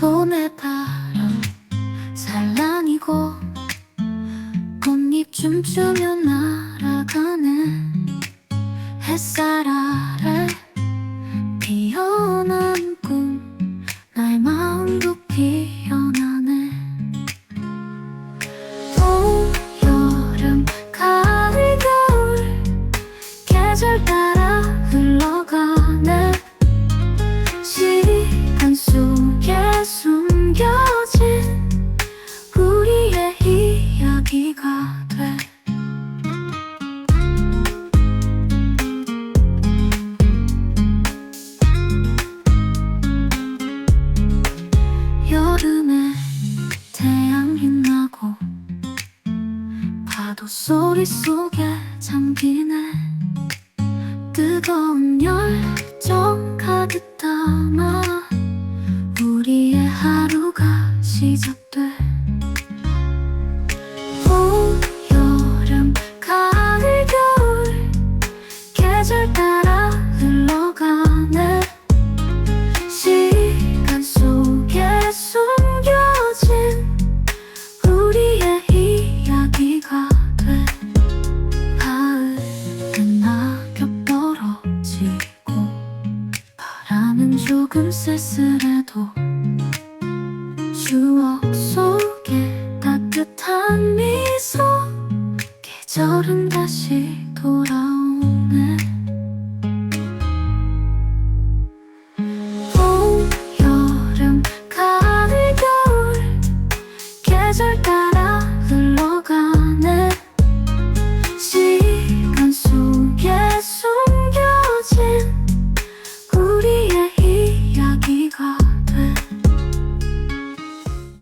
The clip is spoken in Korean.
봄의 바람 산란이고 꽃잎 춤추며 날아가는 햇살 아래 피어난 꿈 나의 마음도 피어나네. 봄, 여름, 가을, 겨울 계절 따라 도 소리 속에 잠기네. 뜨거운 열정 가득 담아 우리의 하루가 시작돼 지고 바람은 조금 쓸쓸해도 추억 속에 따뜻한 미소 계절은 다시